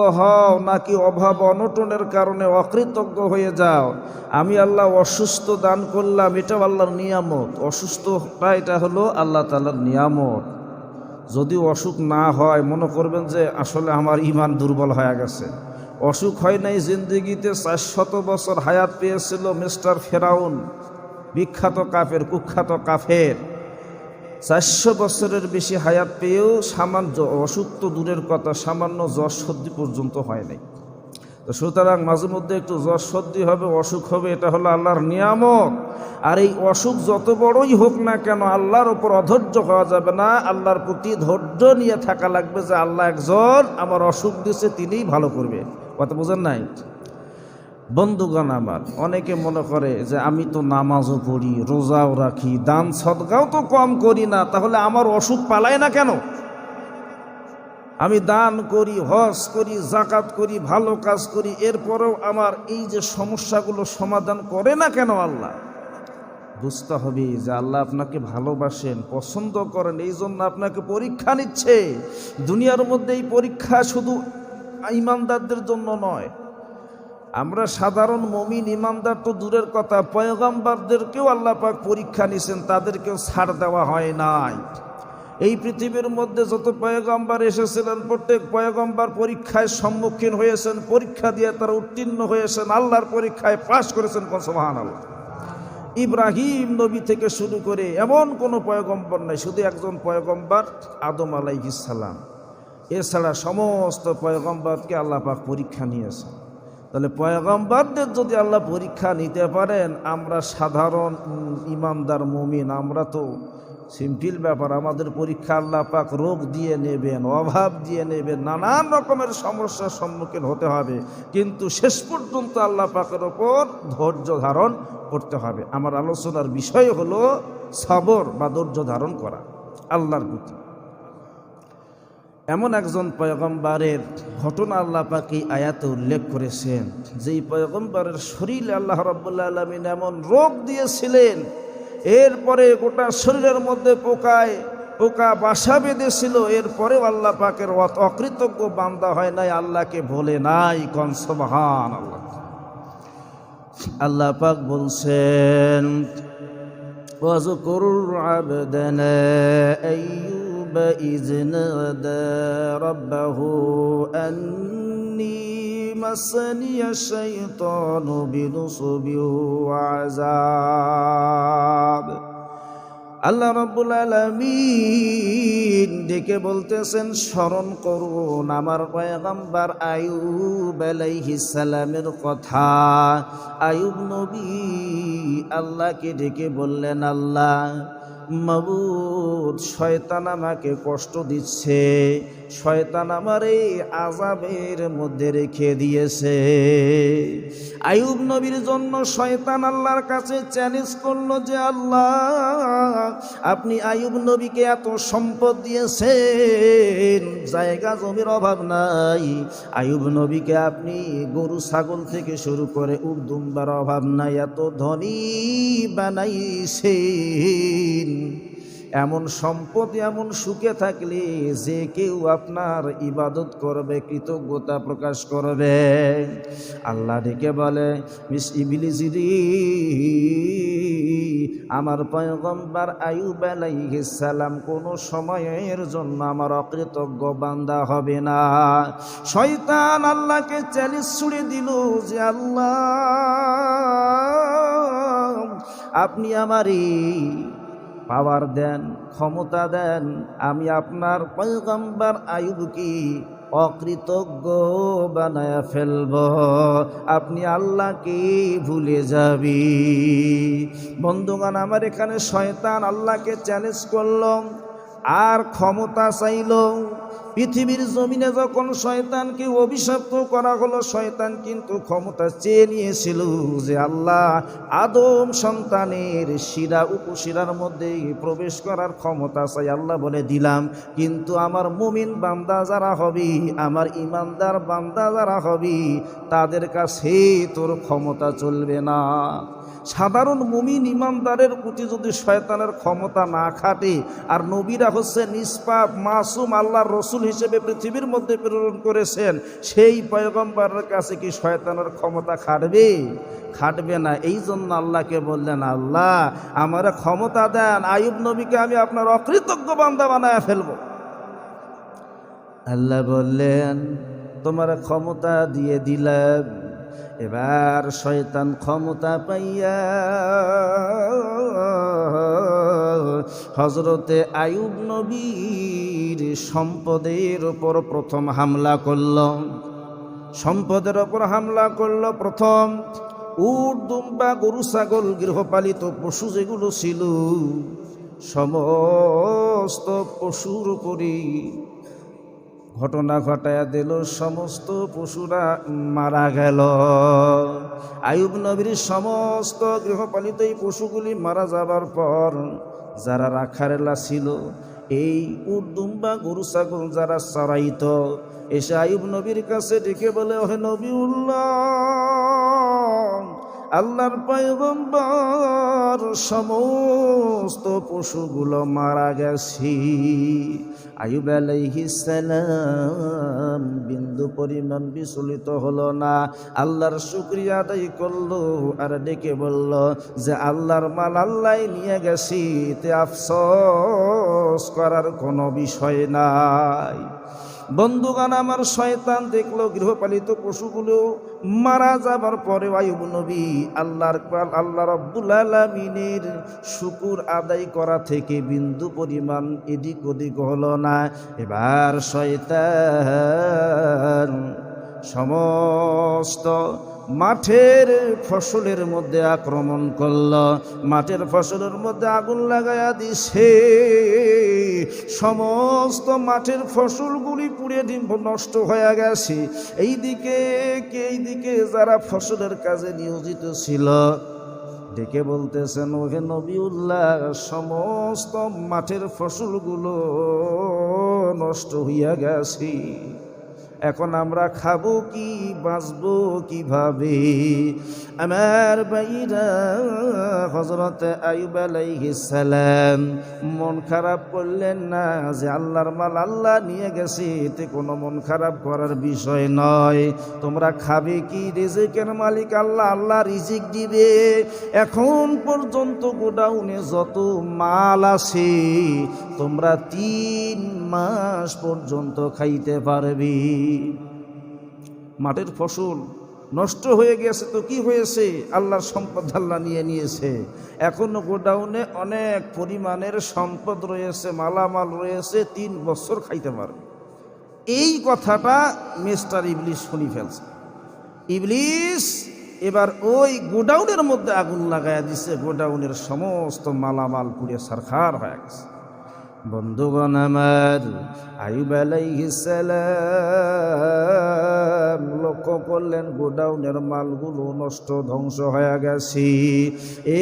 হও নাকি অভাব অনটনের কারণে অকৃতজ্ঞ হয়ে যাও? আমি আল্লাহ অসুস্থ দান করলাম, এটাও আল্লাহর নিয়ামত। অসুস্থটা এটা হলো আল্লাহ তালার নিয়ামত। যদি অসুখ না হয়, মনে করবেন যে আসলে আমার ইমান দুর্বল হয়ে গেছে। অসুখ হয় নাই, জিন্দিগিতে চারশত বছর হায়াত পেয়েছিল মিস্টার ফেরাউন। বিখ্যাত কাফের, কুখ্যাত কাফের। চারশো বছরের বেশি হায়াত পেয়েও সামান্য অসুখ তো দূরের কথা সামান্য জ্বর সর্দি পর্যন্ত হয় নাই। তো সুতরাং মাঝে মধ্যে একটু জ্বর সর্দি হবে, অসুখ হবে, এটা হলো আল্লাহর নিয়ামত। আর এই অসুখ যত বড়ই হোক না কেন আল্লাহর ওপর অধৈর্য হওয়া যাবে না, আল্লাহর প্রতি ধৈর্য নিয়ে থাকা লাগবে যে আল্লাহ একজন, আমার অসুখ দিছে, তিনিই ভালো করবে। কথা বোঝেন নাই? বন্ধুগণ আমার, অনেকে মনে করে যে আমি তো নামাজও পড়ি, রোজাও রাখি, দান সদগাও তো কম করি না, তাহলে আমার অসুখ পালায় না কেন? আমি দান করি, হজ করি জাকাত করি, ভালো কাজ করি, এরপরেও আমার এই যে সমস্যাগুলো সমাধান করে না কেন আল্লাহ? বুঝতে হবে যে আল্লাহ আপনাকে ভালোবাসেন, পছন্দ করেন এই জন্য আপনাকে পরীক্ষা নিচ্ছে। দুনিয়ার মধ্যে এই পরীক্ষা শুধু ইমানদারদের জন্য নয় আমরা সাধারণ মমিন ইমানদার তো দূরের কথা, পয়গম্বারদেরকেও আল্লাহ পাক পরীক্ষা নিছেন, তাদেরকেও ছাড় দেওয়া হয় নাই। এই পৃথিবীর মধ্যে যত পয়গম্বার এসেছিলেন, প্রত্যেক পয়গম্বার পরীক্ষায় সম্মুখীন হয়েছেন, পরীক্ষা দিয়ে তারা উত্তীর্ণ হয়েছেন, আল্লাহর পরীক্ষায় পাশ করেছেন কনসমাহান আল্লাহ ইব্রাহিম নবী থেকে শুরু করে এমন কোনো পয়গম্বর নাই, শুধু একজন পয়গম্বর, আদম আলাইহিসাল্লাম এছাড়া সমস্ত পয়গম্বরকে আল্লাহ পাক পরীক্ষা নিয়েছেন। তাহলে পয়গম্বরদের যদি আল্লাহ পরীক্ষা নিতে পারেন, আমরা সাধারণ ইমানদার মুমিন, আমরা তো সিম্পল ব্যাপার, আমাদের পরীক্ষা আল্লাহ পাক রোগ দিয়ে নেবেন, অভাব দিয়ে নেবেন, নানান রকমের সমস্যার সম্মুখীন হতে হবে, কিন্তু শেষ পর্যন্ত আল্লাহ পাকের ওপর ধৈর্য ধারণ করতে হবে। আমার আলোচনার বিষয় হলো, সবর বা ধৈর্য ধারণ করা, আল্লাহর প্রতি। এমন একজন পয়গম্বারের ঘটনা আল্লাহ পাকি আয়াতে উল্লেখ করেছেন, যেই পয়গম্বারের শরীরে আল্লাহ রব্লা আলমিন এমন রোগ দিয়েছিলেন, এরপরে গোটা শরীরের মধ্যে পোকায়, পোকা বাসা বেঁধেছিল, এরপরেও আল্লাহ পাকের অকৃতজ্ঞ বান্দা হয় নাই, আল্লাহকে ভোলে নাই কনসবহান আল্লাহ আল্লাহ পাক বলছেন করুণ আবেদনে এই إذ نادى ربه أني مسني الشيطان بنصب وعذاب আল্লাহ রব্বুল আলমিন ডেকে বলতেছেন স্মরণ করুন আমার পয়গম্বর আয়ুব আলাইহিস সালামের কথা আয়ুব নবী আল্লাহকে ডেকে বললেন আল্লাহ মাবুদ, শয়তান আমাকে কষ্ট দিচ্ছে, শয়তান আমার এই আজাবের মধ্যে রেখে দিয়েছে। আয়ুব নবীর জন্য শয়তান আল্লাহর কাছে চ্যালেঞ্জ করল যে, আল্লাহ, আপনি আয়ুব নবীকে এত সম্পদ দিয়েছেন, জায়গা জমির অভাব নাই। আয়ুব নবীকে আপনি গরু, ছাগল থেকে শুরু করে উর্দুম্বার অভাব নাই, এত ধনী বানাইছেন। এমন সম্পদ, এমন সুখে থাকলে যে কেউ আপনার ইবাদত করবে, কৃতজ্ঞতা প্রকাশ করবে। আল্লাহ ডেকে বলে, মিস ইবিলিজিরি আমার পয়গম্বর আলাইহিস সালাম কোনো সময়ের জন্য আমার অকৃতজ্ঞ বান্দা হবে না। শয়তান আল্লাহকে চ্যালেঞ্জ ছুড়ে দিল যে, আল্লাহ, আপনি আমারই পাওয়ার দেন, ক্ষমতা দেন, আমি আপনার পয়গম্বর আয়ুবকে অকৃতজ্ঞ বানায় ফেলব। আপনি আল্লাহকে ভুলে যাবি। বন্ধুগণ, আমার এখানে শয়তান আল্লাহকে চ্যালেঞ্জ করল, আর ক্ষমতা চাইল। পৃথিবীর জমিনে যখন শয়তানকে অভিশপ্ত করা হলো, শয়তান কিন্তু ক্ষমতা চেয়ে নিয়েছিল যে আল্লাহ আদম সন্তানের শিরা উপশিরার মধ্যে প্রবেশ করার ক্ষমতা চাই, আল্লাহ বলে দিলাম। কিন্তু আমার মুমিন বান্দা যারা হবি, আমার ইমানদার বান্দা যারা হবি, তাদের কাছে তোর ক্ষমতা চলবে না। সাধারণ মুমিন ইমানদারের প্রতি যদি শয়তানের ক্ষমতা না খাটে, আর নবীরা হচ্ছে নিষ্পাপ, মাসুম, আল্লাহর রসুল হিসেবে পৃথিবীর মধ্যে প্রেরণ করেছেন, সেই পয়গম্বরের কাছে কি শয়তানের ক্ষমতা খাটবে? খাটবে না। এই জন্য আল্লাহকে বললেন, আল্লাহ, আমার ক্ষমতা দেন আয়ুব নবীকে আমি আপনার অকৃতজ্ঞ বান্দা বানায় ফেলব। আল্লাহ বললেন, তোমার ক্ষমতা দিয়ে দিলাম। এবার শয়তান ক্ষমতা পাইয়া হজরতে আয়ুব নবীর সম্পদের ওপর প্রথম হামলা করল। সম্পদের ওপর হামলা করল প্রথম। উট, দুম্বা, গরু, ছাগল, গৃহপালিত পশু যেগুলো ছিল, সমস্ত পশুর উপরই ঘটনা ঘটায়া দিল, সমস্ত পশুরা মারা গেল। আয়ুব নবীর সমস্ত গৃহপালিত এই পশুগুলি মারা যাবার পর যারা রাখারেলা ছিল, এই উর্দুম্বা গরু ছাগল যারা চড়াইত এসে আয়ুব নবীর কাছে ডেকে বলে, ওহে নবী নবীউল্লাহ আল্লাহর পয়গম্বর সমস্ত পশুগুলো মারা গেছি। আয়ুব সালাম বিন্দু পরিমাণ বিচলিত হলো না। আল্লাহর শুক্রিয়া আদায় করল আর ডেকে বলল যে, আল্লাহর মাল আল্লাহ নিয়ে গেছি তে আফসোস করার কোনো বিষয় নাই। বন্ধুগান আমার শয়তান দেখল, গৃহপালিত পশুগুলো মারা যাবার পরে আয়ুব নবী আল্লাহর আল্লাহ রব্বুল আলমিনের শুকুর আদায় করা থেকে বিন্দু পরিমাণ এদিক ওদিক হলো না। এবার শয়তান সমস্ত মাঠের ফসলের মধ্যে আক্রমণ করল। মাঠের ফসলের মধ্যে আগুন লাগাইয়া দিছে। সমস্ত মাঠের ফসলগুলি পুড়ে ডিম্ব নষ্ট হয়ে গেছে। এই দিকে এই দিকে যারা ফসলের কাজে নিয়োজিত ছিল, ডেকে বলতেছেন, ওহে নবীউল্লাহ, সমস্ত মাঠের ফসলগুলো নষ্ট হইয়া গেছে। এখন আমরা খাব কি বাঁচবো কীভাবে? আমার বাইরা হজরত আয়ুব সালাম, মন খারাপ করলেন না যে আল্লাহর মাল আল্লাহ নিয়ে গেছে, এতে কোনো মন খারাপ করার বিষয় নয়। তোমরা খাবে কি? রিজিকের মালিক আল্লাহ আল্লাহ রিজিক দিবে। এখন পর্যন্ত গোডাউনে যত মাল আছে, তোমরা তিন মাস পর্যন্ত খাইতে পারবি। মাঠের ফসল নষ্ট হয়ে গেছে তো কি হয়েছে? আল্লাহর সম্পদ আল্লাহ নিয়ে নিয়েছে। এখনও গোডাউনে অনেক পরিমাণের সম্পদ রয়েছে, মালামাল রয়েছে, তিন বছর খাইতে পারবে। এই কথাটা মিস্টার ইবলিশ শুনি ফেলছে। ইবলিশ এবার ওই গোডাউনের মধ্যে আগুন লাগাইয়া দিছে, গোডাউনের সমস্ত মালামাল পুড়ে সরকার হয়ে গেছে। বন্ধুগণ আমার আয়ুব আলাইহিসালাম লক্ষ্য করলেন, গোডাউনের মালগুলো নষ্ট ধ্বংস হয়ে গেছে।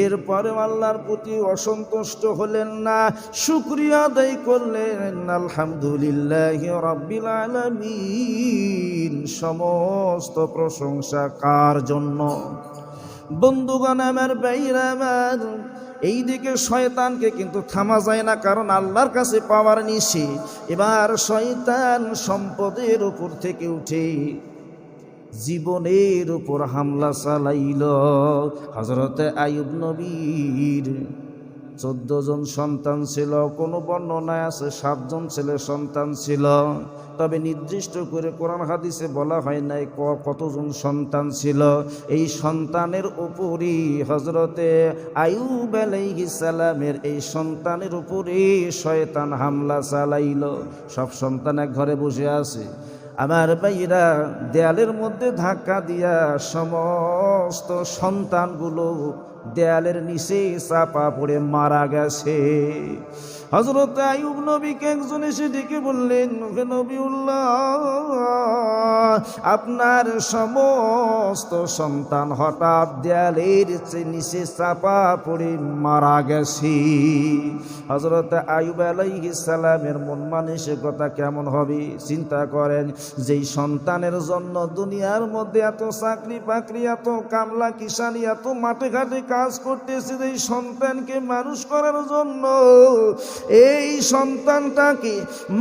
এরপরে আল্লাহর প্রতি অসন্তুষ্ট হলেন না, শুক্রিয়া আদায় করলেন, আলহামদুলিল্লাহ রব্বিল আলামিন। সমস্ত প্রশংসা কার জন্য? বন্ধুগণ আমার বাইরা এই দিকে শয়তানকে কিন্তু থামা যায় না, কারণ আল্লাহর কাছে পাওয়ার নিশে। এবার শয়তান সম্পদের উপর থেকে উঠে জীবনের উপর হামলা চালাইল। হজরতে আয়ুব নবীর চোদ্দ জন সন্তান ছিল, কোনো বর্ণনায় আছে, সাতজন ছেলে সন্তান ছিল। তবে নির্দিষ্ট করে কোরআন হাদিসে বলা হয় নাই কতজন সন্তান ছিল। এই সন্তানের উপরই হজরতে আয়ুব সালামের এই সন্তানের উপরই শয়তান হামলা চালাইল। সব সন্তান এক ঘরে বসে আছে। আমার ভাইরা, দেয়ালের মধ্যে ধাক্কা দিয়া সমস্ত সন্তানগুলো দেয়ালের নিচে চাপা পড়ে মারা গেছে। হজরত আয়ুব নবীকে একজন এসে ডেকে বললেন আপনার সমস্ত সন্তান হঠাৎ দেয়ালের নিচে চাপা পড়ে মারা গেছে। হজরত আয়ুব আলাইহিস সালামের মন মানসিকতা কেমন হবে? চিন্তা করেন, যেই সন্তানের জন্য দুনিয়ার মধ্যে এত চাকরি বাকরি এত কামলা কিষানি এত মাঠে ঘাটে কাজ করতেছে এই সন্তানকে মানুষ করার জন্য। এই সন্তানটাকে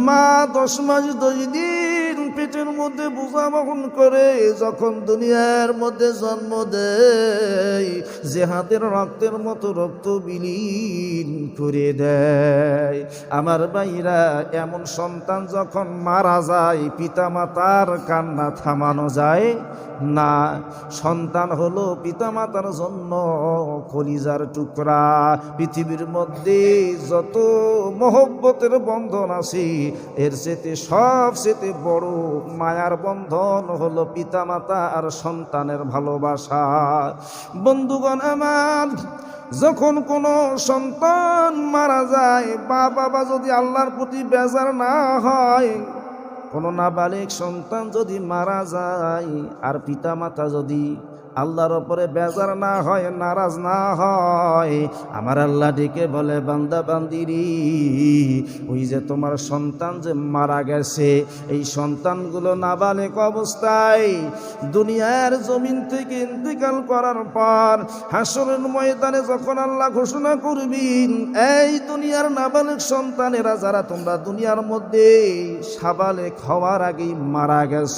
মা দশ মাস দশ দিন পেটের মধ্যে বোঝা বহন করে, যখন দুনিয়ার মধ্যে জন্ম দেয়, যে হাতের রক্তের মতো রক্ত বিলীন করে দেয়। আমার ভাইরা, এমন সন্তান যখন মারা যায় পিতা মাতার কান্না থামানো যায় না। সন্তান হলো পিতামাতার জন্য কলিজার টুকরা। পৃথিবীর মধ্যে যত মহব্বতের বন্ধন আছে, এর চেতে সব চেতে বড় মায়ার বন্ধন হলো পিতামাতা আর সন্তানের ভালোবাসা। বন্ধুগণ আমার, যখন কোনো সন্তান মারা যায় বা বাবা যদি আল্লাহর প্রতি বেজার না হয়, কোনো নাবালিক সন্তান যদি মারা যায়, আর পিতা মাতা যদি আল্লাহর ওপরে বেজার না হয়, নারাজ না হয়। আমার আল্লাহ ডেকে বলে, বান্দা, বান্দিরি, ওই যে তোমার সন্তান যে মারা গেছে, এই সন্তানগুলো নাবালিক অবস্থায় দুনিয়ার জমিন থেকে ইন্তিকাল করার পর হাসরের ময়দানে যখন আল্লাহ ঘোষণা করবিন, এই দুনিয়ার নাবালিক সন্তানেরা যারা তোমরা দুনিয়ার মধ্যে সাবালেক হওয়ার আগেই মারা গেছ,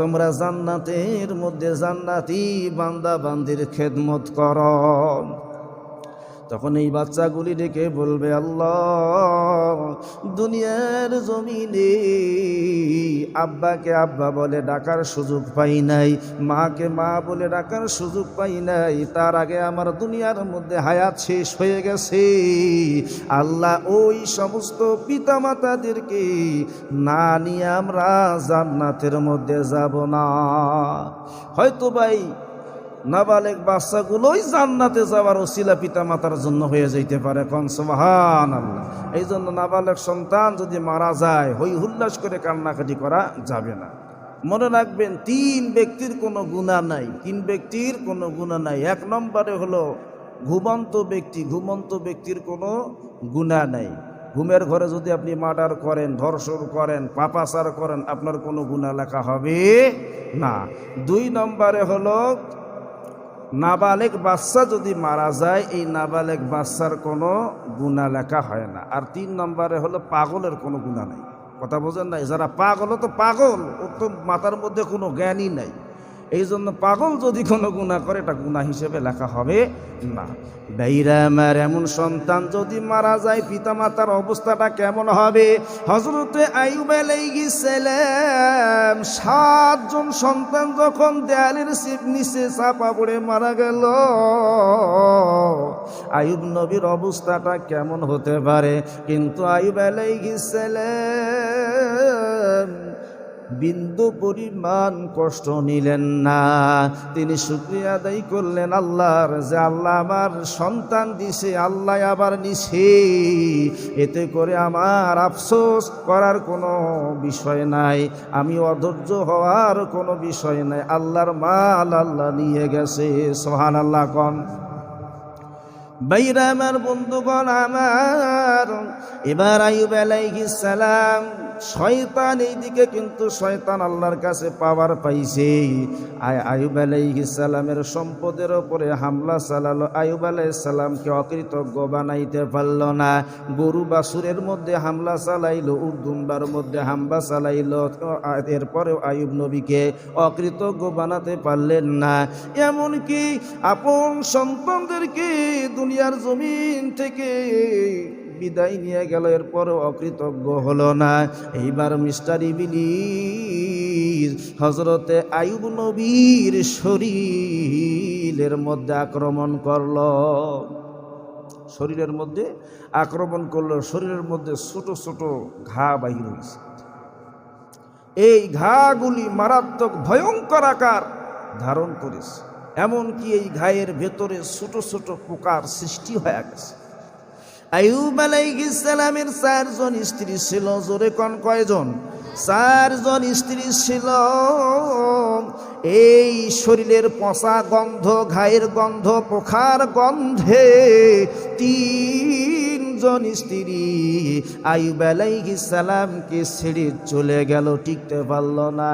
তোমরা জান্নাতের মধ্যে জান্নাতি বান্দা বান্দির খেদমত কর তখন এই বাচ্চাগুলি ডেকে বলবে, আল্লাহ, দুনিয়ার জমিনে আব্বাকে আব্বা বলে ডাকার সুযোগ পাই নাই, মাকে মা বলে ডাকার সুযোগ পাই নাই, তার আগে আমার দুনিয়ার মধ্যে হায়াত শেষ হয়ে গেছে। আল্লাহ ওই সমস্ত পিতামাতাদেরকে না নিয়ে আমরা জান্নাতের মধ্যে যাব না। হয়তো ভাই নাবালেক বাচ্চাগুলোই জান্নাতে যাওয়ার ওসিলা পিতা মাতার জন্য হয়ে যাইতে পারে। কনসবাহান আল্লাহ এই জন্য নাবালেক সন্তান যদি মারা যায়, হই হুল্লাস করে কান্নাকাটি করা যাবে না। মনে রাখবেন, তিন ব্যক্তির কোনো গুণা নাই। তিন ব্যক্তির কোনো গুণা নাই। এক নম্বরে হলো, ঘুমন্ত ব্যক্তি, ঘুমন্ত ব্যক্তির কোনো গুণা নাই। ঘুমের ঘরে যদি আপনি মার্ডার করেন, ধর্ষণ করেন, পাপাচার করেন, আপনার কোনো গুণা লেখা হবে না। দুই নম্বরে হলো নাবালেক বাচ্চা যদি মারা যায়, এই নাবালেক বাচ্চার কোনো গুণা লেখা হয় না। আর তিন নম্বরে হলো পাগলের কোনো গুণা নাই। কথা বোঝেন নাই যারা পাগল তো পাগল, ও তো মাথার মধ্যে কোনো জ্ঞানই নাই। এই জন্য পাগল যদি কোনো গুণা করে, এটা গুণা হিসেবে লেখা হবে না। বেইরা আমার এমন সন্তান যদি মারা যায় পিতা মাতার অবস্থাটা কেমন হবে? হজরতে আইব আলাইহিসসালাম সাতজন সন্তান যখন দেয়ালের সিপ নিচে চাপা পড়ে মারা গেল আয়ুব নবীর অবস্থাটা কেমন হতে পারে? কিন্তু আয়ুব আলাইহিসসালাম বিন্দু পরিমাণ কষ্ট নিলেন না। তিনি শুক্রিয়া আদায় করলেন আল্লাহর, যে আল্লাহ আমার সন্তান দিছে, আল্লাহ আবার নিছে। এতে করে আমার আফসোস করার কোনো বিষয় নাই, আমি অধৈর্য হওয়ার কোনো বিষয় নাই। আল্লাহর মাল আল্লাহ নিয়ে গেছে সোহান আল্লাহ কন। বাইরা আমার বন্ধুগণ আমার। এবার আইব আলাইহিস সালাম শয়তান কিন্তু শয়তান আল্লাহর কাছে পাওয়ার পাইছে। আয় আয়ুব আলাইহিস সম্পদের ওপরে হামলা চালালো। আয়ুব আলাইহিস সালামকে অকৃতজ্ঞ বানাইতে পারল না। গরু বাসুরের মধ্যে হামলা চালাইলো উর্দুম্বার মধ্যে হামলা চালাইলো। এরপরেও আয়ুব নবীকে অকৃতজ্ঞ বানাতে পারলেন না। এমনকি আপন সন্তানদেরকে দুনিয়ার জমিন থেকে বিদায় নিয়ে গেল, এরপরও অকৃতজ্ঞ হলো না। এইবার মিস্টার ইবিলিস হজরতে আয়ুব নবীর শরীরের মধ্যে আক্রমণ করল। শরীরের মধ্যে আক্রমণ করল, শরীরের মধ্যে ছোট ছোট ঘা বাহির হয়েছে। এই ঘাগুলি মারাত্মক ভয়ঙ্কর আকার ধারণ করেছে। এমনকি এই ঘায়ের ভেতরে ছোট ছোট পোকার সৃষ্টি হয়ে গেছে। আয়ুব আলাইসালামের চারজন স্ত্রী ছিল, জোরে কন কয়জন? চারজন স্ত্রী ছিল। এই শরীরের পচা গন্ধ, ঘায়ের গন্ধ, পোখার গন্ধে তিনজন স্ত্রী আইব সালামকে ছেড়ে চলে গেল, টিকতে পারল না।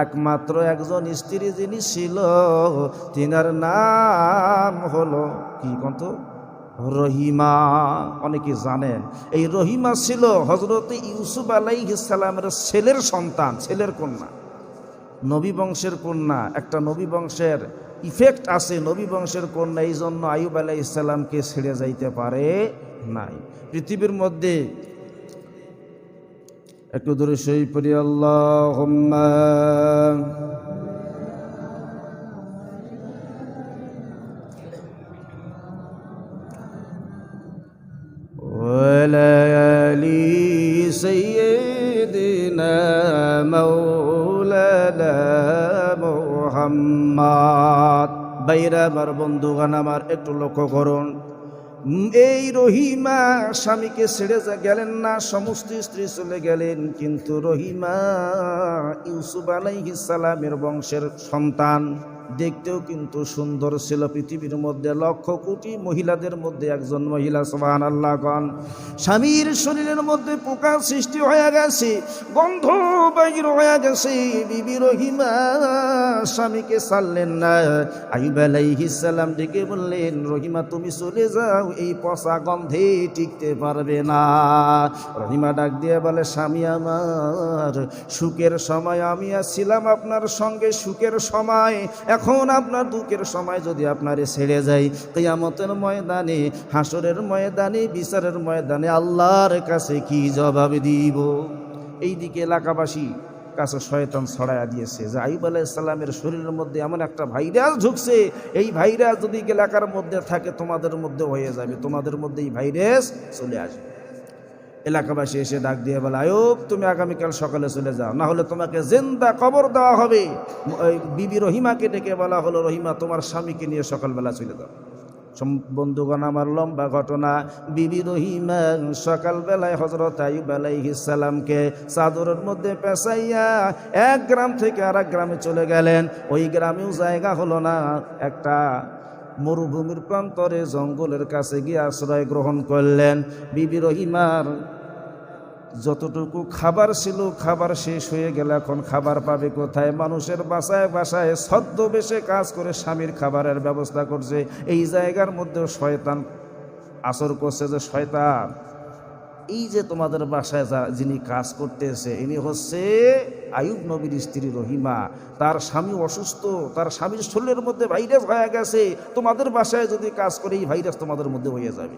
একমাত্র একজন স্ত্রী যিনি ছিল, তিনার নাম হলো কি কত রহিমা, অনেকে জানেন। এই রহিমা ছিল হজরত ইউসুফ আলাইহিস সালামের ছেলের সন্তান, ছেলের কন্যা। নবী বংশের কন্যা একটা নবী বংশের ইফেক্ট আছে নবী বংশের কন্যা এই জন্য আয়ুব আলাহ ইসলামকে ছেড়ে যাইতে পারে নাই পৃথিবীর মধ্যে একটু দূরে সই পড়ি আল্লাহ وليالي মোহাম্মদ। বাইরা আমার বন্ধুগান আমার একটু লক্ষ্য করুন। এই রহিমা স্বামীকে ছেড়ে যা গেলেন না, সমস্ত স্ত্রী চলে গেলেন। কিন্তু রহিমা ইউসুফ সালামের বংশের সন্তান। দেখতেও কিন্তু সুন্দর ছিল পৃথিবীর মধ্যে। লক্ষ কোটি মহিলাদের মধ্যে একজন মহিলা সোহান আল্লাহ স্বামীর শরীরের মধ্যে পোকা সৃষ্টি হয়ে গেছে, গন্ধ বাইর হয়ে গেছে। বিবি রহিমা স্বামীকে ছাড়লেন না। আইব আলাইহিস সালাম ডেকে বললেন, রহিমা, তুমি চলে যাও, এই পচা গন্ধে টিকতে পারবে না। রহিমা ডাক দিয়ে বলে, স্বামী আমার, সুখের সময় আমি ছিলাম আপনার সঙ্গে, সুখের সময়। এখন আপনার দুঃখের সময় যদি আপনারে ছেড়ে যাই, কেয়ামতের ময়দানে, হাসরের ময়দানে, বিচারের ময়দানে আল্লাহর কাছে কি জবাব দিব? এইদিকে এলাকাবাসী কাছে শয়তান ছড়াইয়া দিয়েছে। যে আইব আলাইসাল্লামের শরীরের মধ্যে এমন একটা ভাইরাস ঢুকছে, এই ভাইরাস যদি এলাকার মধ্যে থাকে তোমাদের মধ্যে হয়ে যাবে, তোমাদের মধ্যে এই ভাইরাস চলে আসবে। এলাকাবাসী এসে ডাক দিয়ে বলে, আয়ুব, তুমি আগামীকাল সকালে চলে যাও না হলে তোমাকে জেন্দা কবর দেওয়া হবে। বিবি রহিমাকে ডেকে বলা হলো, রহিমা, তোমার স্বামীকে নিয়ে সকালবেলা চলে যাও। বন্ধুগণ, আমার লম্বা ঘটনা। বিবি রহিমা, সকালবেলায় হজরত আইব আলাইহিসালামকে চাদরের মধ্যে পেঁচাইয়া এক গ্রাম থেকে আর গ্রামে চলে গেলেন। ওই গ্রামেও জায়গা হলো না। একটা মরুভূমির প্রান্তরে জঙ্গলের কাছে গিয়ে আশ্রয় গ্রহণ করলেন। বিবি রহিমার যতটুকু খাবার ছিল, খাবার শেষ হয়ে গেলে এখন খাবার পাবে কোথায়? মানুষের বাসায় বাসায় ছদ্মবেশে কাজ করে স্বামীর খাবারের ব্যবস্থা করছে। এই জায়গার মধ্যে শয়তান আসর করছে যে, শয়তান, এই যে তোমাদের বাসায় যা, যিনি কাজ করতেছে, ইনি হচ্ছে আয়ুব নবীর স্ত্রী রহিমা। তার স্বামী অসুস্থ, তার স্বামীর শরীরের মধ্যে ভাইরাস হয়ে গেছে। তোমাদের বাসায় যদি কাজ করে, এই ভাইরাস তোমাদের মধ্যে হয়ে যাবে।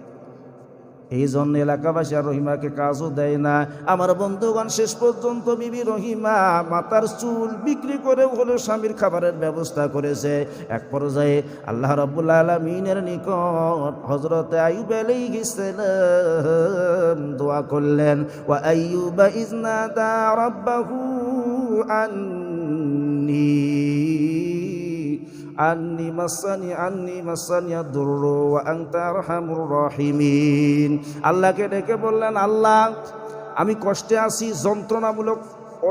এই জন্য এলাকাবাসী আর রহিমাকে কাজও দেয় না। আমার বন্ধুগণ, শেষ পর্যন্ত বিবি রহিমা মাতার চুল বিক্রি করেও হলো স্বামীর খাবারের ব্যবস্থা করেছে। এক পর্যায়ে আল্লাহ রব্বুল আলমিনের নিকট হজরত আইব আলাইহিসসালাম দোয়া করলেন ও আইয়ুবা ইজনাদা রাব্বাহু আন্নী। আন্নি মাসানি, আন্নি মাসানিয়া দুর্র আরহামুর রাহিমিন। আল্লাহকে ডেকে বললেন, আল্লাহ, আমি কষ্টে আছি, যন্ত্রণামূলক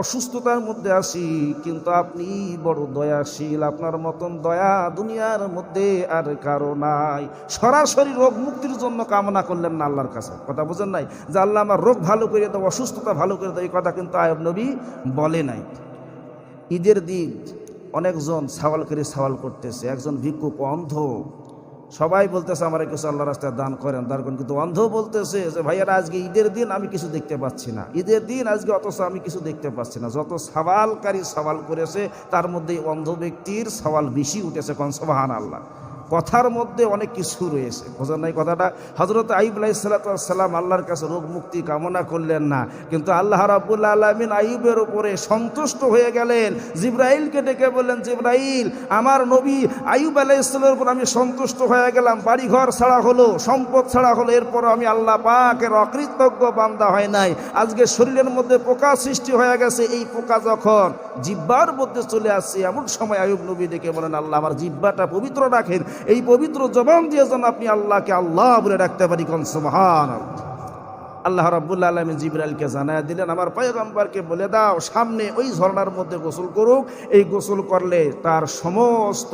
অসুস্থতার মধ্যে আছি, কিন্তু আপনি বড় দয়াশীল। আপনার মতন দয়া দুনিয়ার মধ্যে আর কারও নাই। সরাসরি রোগ মুক্তির জন্য কামনা করলেন না আল্লাহর কাছে। কথা বুঝেন নাই? যে আল্লাহ আমার রোগ ভালো করে দাও, অসুস্থতা ভালো করে দাও, এই কথা কিন্তু আয়ব নবী বলে নাই। ঈদের দিন অনেকজন সওয়াল করে সওয়াল করতেছে, একজন ভিক্ষুক অন্ধ। সবাই বলতেছে, আমার কিছু আল্লাহ রাস্তায় দান করেন। দান করেন কিন্তু অন্ধ বলতেছে যে, ভাইয়ারা, আজকে ঈদের দিন আমি কিছু দেখতে পাচ্ছি না। ঈদের দিন আজকে অথচ আমি কিছু দেখতে পাচ্ছি না। যত সওয়ালকারী সওয়াল করেছে, তার মধ্যে অন্ধ ব্যক্তির সওয়াল বেশি উঠেছে কনসবাহান আল্লাহ কথার মধ্যে অনেক কিছু রয়েছে। বোঝার নাই কথাটা? হজরত আইব আলাইসালাম আল্লাহর কাছে রোগ মুক্তি কামনা করলেন না। কিন্তু আল্লাহ রাবুল্লা আলমিন আইবের উপরে সন্তুষ্ট হয়ে গেলেন। জিব্রাইলকে ডেকে বললেন, জিব্রাইল, আমার নবী আইব আলাইসালের উপর আমি সন্তুষ্ট হয়ে গেলাম। বাড়িঘর ছাড়া হলো, সম্পদ ছাড়া হলো, এরপর আমি আল্লাহ পাকের অকৃতজ্ঞ বান্দা হয় নাই। আজকে শরীরের মধ্যে পোকা সৃষ্টি হয়ে গেছে, এই পোকা যখন জিব্বার মধ্যে চলে আসছে, এমন সময় আয়ুব নবী ডেকে বলেন, আল্লাহ, আমার জিব্বাটা পবিত্র রাখেন। এই পবিত্র জবান দিয়ে যেন আপনি আল্লাহকে আল্লাহ বলে রাখতে পারি, কোন সুবহান আল্লাহ রাবুল্লা আলমী জিবরাইলকে জানায় দিলেন, আমার পায়গম্বরকে বলে দাও, সামনে ওই ঝর্ণার মধ্যে গোসল করুক। এই গোসল করলে তার সমস্ত